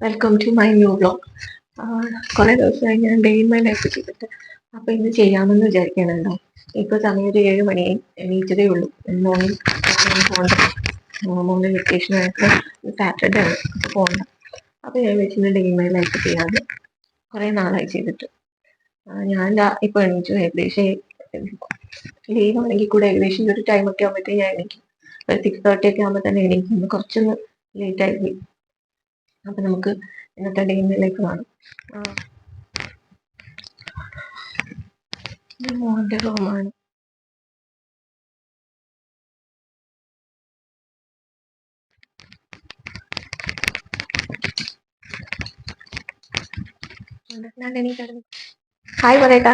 Welcome to my new vlog കുറെ ദിവസമായി ഞാൻ ഡേ ഇൻ മൈ ലൈഫ് ചെയ്തിട്ട് അപ്പൊ ഇന്ന് ചെയ്യാമെന്ന് വിചാരിക്കണുണ്ടോ ഇപ്പൊ സമയം ഒരു ഏഴ് മണി എണീറ്റതേ ഉള്ളൂ. മോർണിംഗ് പോകണ്ട. മോർണിംഗ് വെക്കേഷൻ ആയിട്ട് സാറ്റർഡേ ആണ്. അപ്പൊ പോകണ്ട അപ്പൊ ഞാൻ വെച്ചിട്ട് ഡേ ഇൻ മൈ ലൈഫ് ചെയ്യാതെ കുറെ നാളായി ചെയ്തിട്ട്. ഞാൻ ഇപ്പൊ എണീച്ചു ഏകദേശം ലീവ് ആണെങ്കിൽ കൂടെ ഏകദേശം ഒരു ടൈം ഒക്കെ ആകുമ്പോഴത്തേക്ക് ഞാൻ എണീക്കും. ഒരു സിക്സ് തേർട്ടി ഒക്കെ ആകുമ്പോൾ തന്നെ എണീക്കും. കുറച്ചൊന്ന് ലേറ്റ് ആയി പോയി. അപ്പൊ നമുക്ക് ഇന്നത്തെ ഡേയിലേക്ക് കാണാം. ഇത് മോന്റെ റൂമാണ് ഹായ് പറയട്ടാ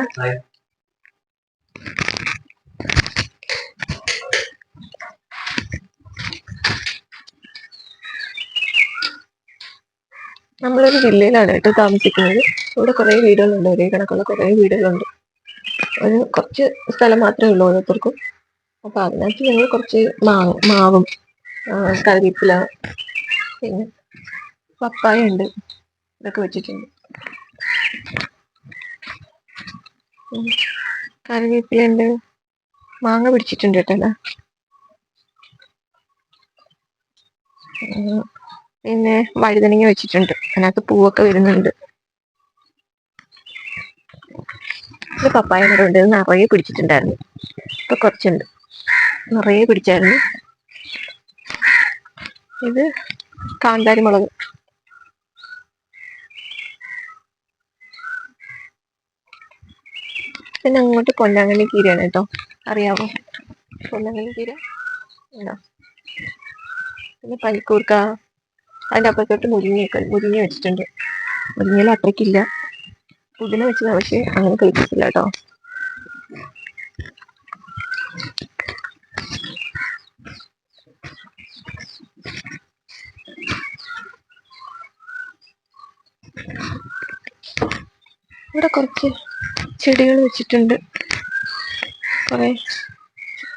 നമ്മളൊരു ജില്ലയിലാണ് കേട്ടോ താമസിക്കുന്നത്. ഇവിടെ കുറേ വീടുകളുണ്ട്. ഒരേ കണക്കുള്ള കുറേ വീടുകളുണ്ട്. ഒരു കുറച്ച് സ്ഥലം മാത്രമേ ഉള്ളൂ ഓരോരുത്തർക്കും. അപ്പൊ അതിനകത്ത് ഞങ്ങൾ കുറച്ച് മാവ് മാവും കറിവേപ്പില പിന്നെ പപ്പായ ഉണ്ട്. ഇതൊക്കെ വെച്ചിട്ടുണ്ട്. കറിവേപ്പില ഉണ്ട്. മാങ്ങ പിടിച്ചിട്ടുണ്ട് കേട്ടോ. പിന്നെ വഴുതനങ്ങ വെച്ചിട്ടുണ്ട്. അതിനകത്ത് പൂവൊക്കെ വരുന്നുണ്ട്. പപ്പായ മരമുണ്ട് ഇത് നിറയെ പിടിച്ചിട്ടുണ്ടായിരുന്നു. ഇപ്പൊ കുറച്ചുണ്ട്. നിറയെ പിടിച്ചായിരുന്നു. ഇത് കാന്താരി മുളക് പിന്നെ അങ്ങോട്ട് പൊന്നാങ്കണ്ണി കീരയാണ് കേട്ടോ. അറിയാമോ? പൊന്നാങ്കണ്ണി കീര? ഉണ്ടോ പിന്നെ പനിക്കൂർക്ക. അതിന്റെ അപ്പുറത്തോട്ട് മുരിങ്ങയൊക്കെ മുരിങ്ങ വെച്ചിട്ടുണ്ട്. മുരിങ്ങയിൽ അത്രയ്ക്കില്ല. പുതിന വെച്ചതാ പക്ഷെ അങ്ങനെ കളിച്ചിട്ടില്ല കേട്ടോ. ഇവിടെ കുറച്ച് ചെടികൾ വെച്ചിട്ടുണ്ട്. കുറേ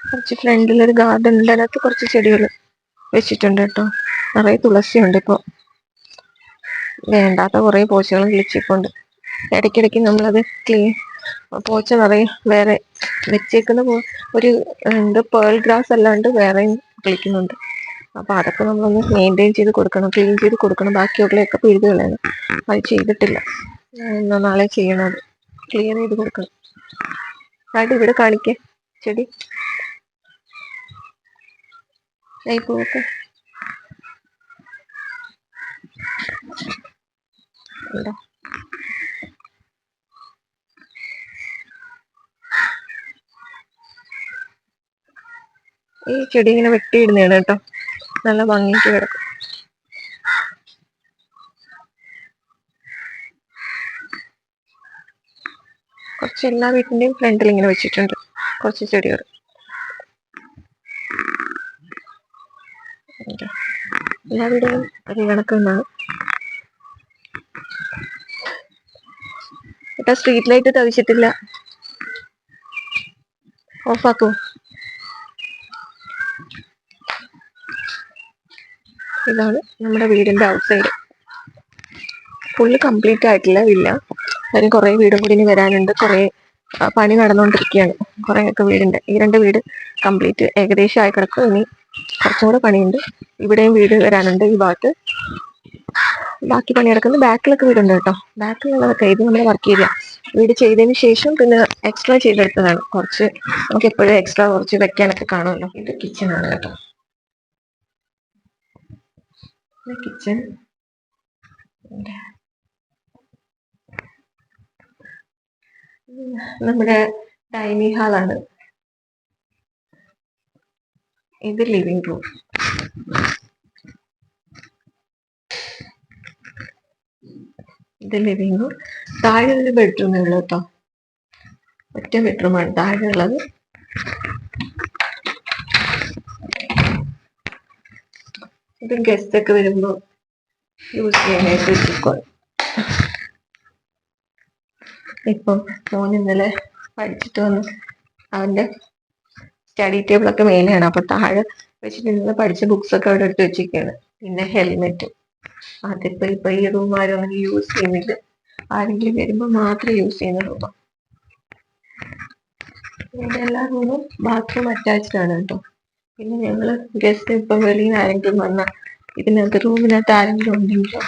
കുറച്ച് ഫ്രണ്ടിലൊരു ഗാർഡൻ ഉണ്ട്. അതിനകത്ത് കുറച്ച് ചെടികൾ വെച്ചിട്ടുണ്ട് കേട്ടോ. നിറയെ തുളസിയുണ്ട് ഇപ്പോൾ വേണ്ടാത്ത കുറേ പോച്ചകളും കിളിച്ചിപ്പുണ്ട് ഇടയ്ക്കിടയ്ക്ക് നമ്മളത് ക്ലീൻ പോച്ച നിറയെ വേറെ വെച്ചേക്കുന്ന ഒരു എന്ത് പേൾ ഗ്രാസ് അല്ലാണ്ട് വേറെയും കിളിക്കുന്നുണ്ട്. അപ്പൊ അതൊക്കെ നമ്മളൊന്ന് മെയിന്റെയിൻ ചെയ്ത് കൊടുക്കണം ക്ലീൻ ചെയ്ത് കൊടുക്കണം. ബാക്കിയുള്ളതൊക്കെ പിഴുത് കളയണം. അത് ചെയ്തിട്ടില്ല. നാളെ ചെയ്യണം ക്ലിയർ ചെയ്ത് കൊടുക്കണം. ആയിട്ട് ഇവിടെ കാണിക്കേ. ചെടി. ഈ ഈ ചെടി ഇങ്ങനെ വെട്ടിയിടുന്നതാണ് കേട്ടോ. നല്ല ഭംഗിക്ക് കിടക്കും. കുറച്ച് എല്ലാ വീട്ടിന്റെയും ഫ്രണ്ടിൽ ഇങ്ങനെ വെച്ചിട്ടുണ്ട് കുറച്ച് ചെടികൾ. എല്ലാ വീടുകളും ഒരു കണക്കുണ്ടാണ് ഏട്ടാ സ്ട്രീറ്റ് ലൈറ്റ് തവിച്ചിട്ടില്ല ഓഫാക്കൂ. ഇതാണ് നമ്മുടെ വീടിന്റെ ഔട്ട് സൈഡ് ഫുള്ള് കംപ്ലീറ്റ് ആയിട്ടില്ല വില്ല കാര്യം കുറേ വീടും കൂടി ഇനി വരാനുണ്ട്. കുറേ പണി നടന്നുകൊണ്ടിരിക്കുകയാണ് കുറെ ഒക്കെ വീടുണ്ട്. ഈ രണ്ട് വീട് കംപ്ലീറ്റ് ഏകദേശം ആയി കിടക്കും. ഇനി കുറച്ചും കൂടെ പണിയുണ്ട്. ഇവിടെയും വീട് വരാനുണ്ട് ഈ ഭാഗത്ത്. ബാക്കി പണി നടക്കുന്നത് ബാക്കിലൊക്കെ വീടുണ്ട് കേട്ടോ. ബാക്കിലുള്ളതൊക്കെ ഇത് നമ്മുടെ വർക്ക് ഏരിയ വീട് ചെയ്തതിന് ശേഷം പിന്നെ എക്സ്ട്രാ ചെയ്തെടുത്തതാണ്. കുറച്ച് നമുക്ക് എപ്പോഴും എക്സ്ട്രാ കുറച്ച് വെക്കാനൊക്കെ കാണുമല്ലോ. ഇത് കിച്ചൺ ആണ് കേട്ടോ. കിച്ചൺ നമ്മുടെ ഡൈനിങ് ഹാളാണ് ഇത് ലിവിംഗ് റൂം ഇത് ലിവിംഗ് റൂം താഴെ ഒരു ബെഡ്റൂമേ ഉള്ളൂ കേട്ടോ ഒറ്റ ബെഡ്റൂമാണ് താഴെ ഉള്ളത്. ഇത് ഗസ്റ്റ് ഒക്കെ വരുമ്പോ യൂസ് ചെയ്യാനായിട്ട് വെച്ചിരിക്കും ഇപ്പം മോൻ ഇന്നലെ പഠിച്ചിട്ട് വന്ന് അവന്റെ സ്റ്റഡി ടേബിൾ ഒക്കെ മേലെയാണ് അപ്പൊ താഴെ വെച്ചിട്ട് ഇന്നലെ പഠിച്ച ബുക്സ് ഒക്കെ അവിടെ എടുത്ത് വെച്ചിരിക്കുകയാണ് പിന്നെ ഹെൽമെറ്റ് അതിപ്പോ ഇപ്പൊ ഈ റൂം ആരും അങ്ങനെ യൂസ് ചെയ്യുന്നില്ല. ആരെങ്കിലും വരുമ്പോ മാത്രം യൂസ് ചെയ്യുന്ന റൂമാണ് എല്ലാ റൂമും ബാത്റൂം അറ്റാച്ച്ഡ് ആണ് കേട്ടോ. പിന്നെ ഞങ്ങൾ ഗസ്റ്റ് ഇപ്പൊ വെളിയിൽ നിന്ന് ആരെങ്കിലും വന്ന ഇതിനകത്ത് റൂമിനകത്ത് ആരെങ്കിലും ഉണ്ടെങ്കിലോ?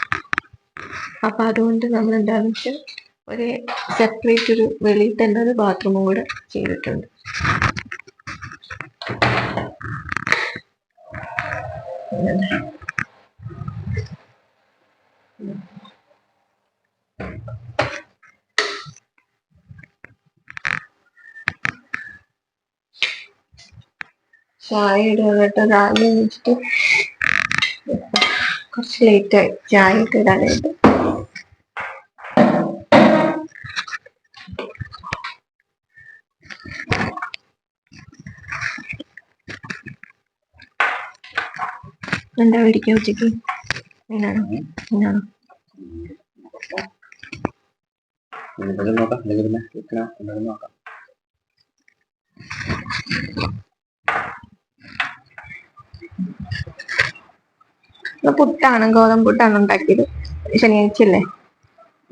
അപ്പൊ അതുകൊണ്ട് നമ്മൾ എന്താണെന്ന് വെച്ചാൽ ഒരു സെപ്പറേറ്റ് ഒരു വെളിയിൽ തന്നെ ഒരു ബാത്റൂമും കൂടെ ചെയ്തിട്ടുണ്ട്. ചായ ഇടുക കേട്ടോ രാവിലെ വെച്ചിട്ട് കുറച്ച് ലേറ്റ് ആയി. ചായ ഒക്കെ ഇടാനായിട്ട്. എന്താ മേടിക്കുക ഉച്ചയ്ക്ക്? മീനാണോ മീനാണോ നോക്കാം. നോക്കാം. പുട്ടാണ് ഗോതമ്പ് പുട്ടാണ് ഉണ്ടാക്കിയത്. ശനിയാഴ്ചയല്ലേ?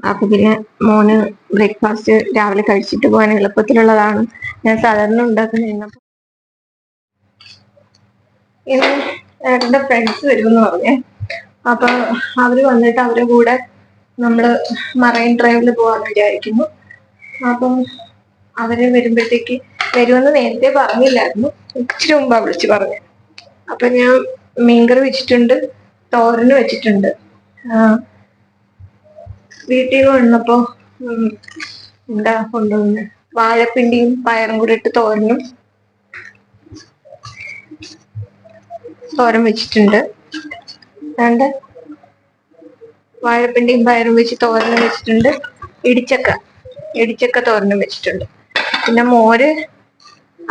അപ്പൊ പിന്നെ മോന് ബ്രേക്ക്ഫാസ്റ്റ് രാവിലെ കഴിച്ചിട്ട് പോകാൻ എളുപ്പത്തിലുള്ളതാണ്. ഞാൻ സാധാരണ ഉണ്ടാക്കുന്ന ഇന്ന് എന്റെ ഫ്രണ്ട്സ് വരുമെന്ന് പറഞ്ഞേ. അപ്പൊ അവർ വന്നിട്ട് അവരുടെ കൂടെ നമ്മൾ മറൈൻ ഡ്രൈവിൽ പോവാന്ന് വിചാരിക്കുന്നു. അപ്പം അവർ വരുമ്പോഴത്തേക്ക് വരുമെന്ന് നേരത്തെ പറഞ്ഞില്ലായിരുന്നു. ഇച്ചിരി മുമ്പാ വിളിച്ചു പറഞ്ഞു. അപ്പൊ ഞാൻ മീൻകറി വെച്ചിട്ടുണ്ട്. തോരന് വെച്ചിട്ടുണ്ട്. വീട്ടിൽ വന്നപ്പോ എന്താ കൊണ്ടുവന്ന്? വാഴപ്പിണ്ടിയും പയറും കൂടി ഇട്ട് തോരനും. തോരൻ വെച്ചിട്ടുണ്ട്. രണ്ട് വാഴപ്പിണ്ടിയും പയറും വെച്ച് തോരനും വെച്ചിട്ടുണ്ട്. ഇടിച്ചക്ക. ഇടിച്ചക്ക തോരനും വെച്ചിട്ടുണ്ട്. പിന്നെ മോര്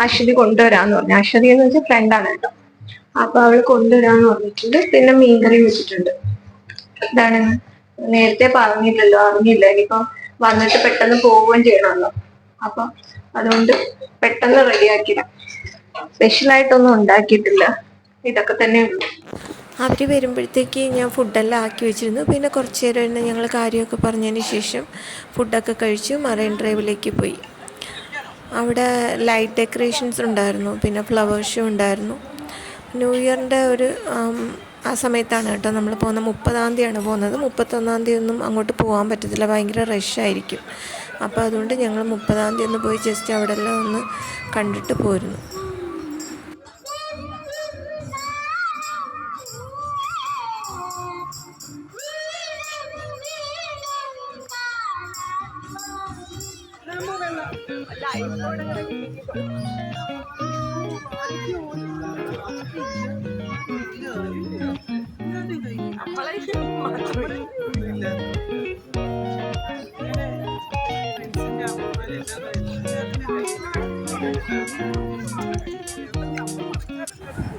അശ്വതി കൊണ്ടുവരാന്ന് പറഞ്ഞു. അശ്വതി എന്ന് വെച്ചാൽ ഫ്രണ്ടാണ് കേട്ടോ. അപ്പൊ അവൾ കൊണ്ടുവരാന്ന് പറഞ്ഞിട്ടുണ്ട്. പിന്നെ മീൻകറി വെച്ചിട്ടുണ്ട്. ഇതാണ്. നേരത്തെ പറഞ്ഞില്ലല്ലോ അറിഞ്ഞില്ല. ഇനിയിപ്പം വന്നിട്ട് പെട്ടെന്ന് പോവുകയും ചെയ്യണമല്ലോ. അപ്പൊ അതുകൊണ്ട് പെട്ടെന്ന് റെഡിയാക്കിടാം സ്പെഷ്യൽ ആയിട്ടൊന്നും ഉണ്ടാക്കിയിട്ടില്ല. ഇതൊക്കെ തന്നെ ഉള്ളൂ. വരുമ്പോഴത്തേക്ക് ഞാൻ ഫുഡെല്ലാം ആക്കി വെച്ചിരുന്നു. പിന്നെ കുറച്ച് നേരം ഇരുന്ന് ഞങ്ങൾ കാര്യമൊക്കെ പറഞ്ഞതിന് ശേഷം ഫുഡൊക്കെ കഴിച്ചു. മറൈൻ ഡ്രൈവിലേക്ക് പോയി. അവിടെ ലൈറ്റ് ഡെക്കറേഷൻസ് ഉണ്ടായിരുന്നു. പിന്നെ ഫ്ലവേഴ്സും ഉണ്ടായിരുന്നു. ന്യൂ ഇയറിന്റെ ഒരു ആ സമയത്താണ് കേട്ടോ നമ്മൾ പോകുന്ന മുപ്പതാം തീയതിയാണ് പോകുന്നത്. മുപ്പത്തൊന്നാം തീയതി ഒന്നും അങ്ങോട്ട് പോകാൻ പറ്റത്തില്ല. ഭയങ്കര റഷായിരിക്കും അപ്പോൾ അതുകൊണ്ട് ഞങ്ങൾ മുപ്പതാം തീയതി ഒന്ന് പോയി ജസ്റ്റ് അവിടെ എല്ലാം ഒന്ന് കണ്ടിട്ട് പോരുന്നു.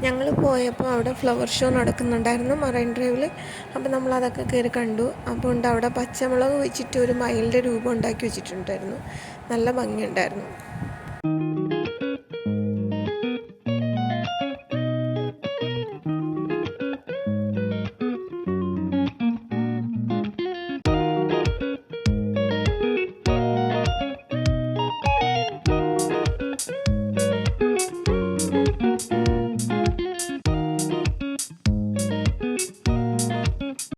ഞങ്ങൾ പോയപ്പോൾ അവിടെ ഫ്ലവർ ഷോ നടക്കുന്നുണ്ടായിരുന്നു മറൈൻ ഡ്രൈവിൽ അപ്പോൾ നമ്മൾ അതൊക്കെ കയറി കണ്ടു. അപ്പോൾ ഉണ്ട് അവിടെ പച്ചമുളക് വെച്ചിട്ട് ഒരു മയിലിന്റെ രൂപം ഉണ്ടാക്കി വെച്ചിട്ടുണ്ടായിരുന്നു. നല്ല ഭംഗിയുണ്ടായിരുന്നു.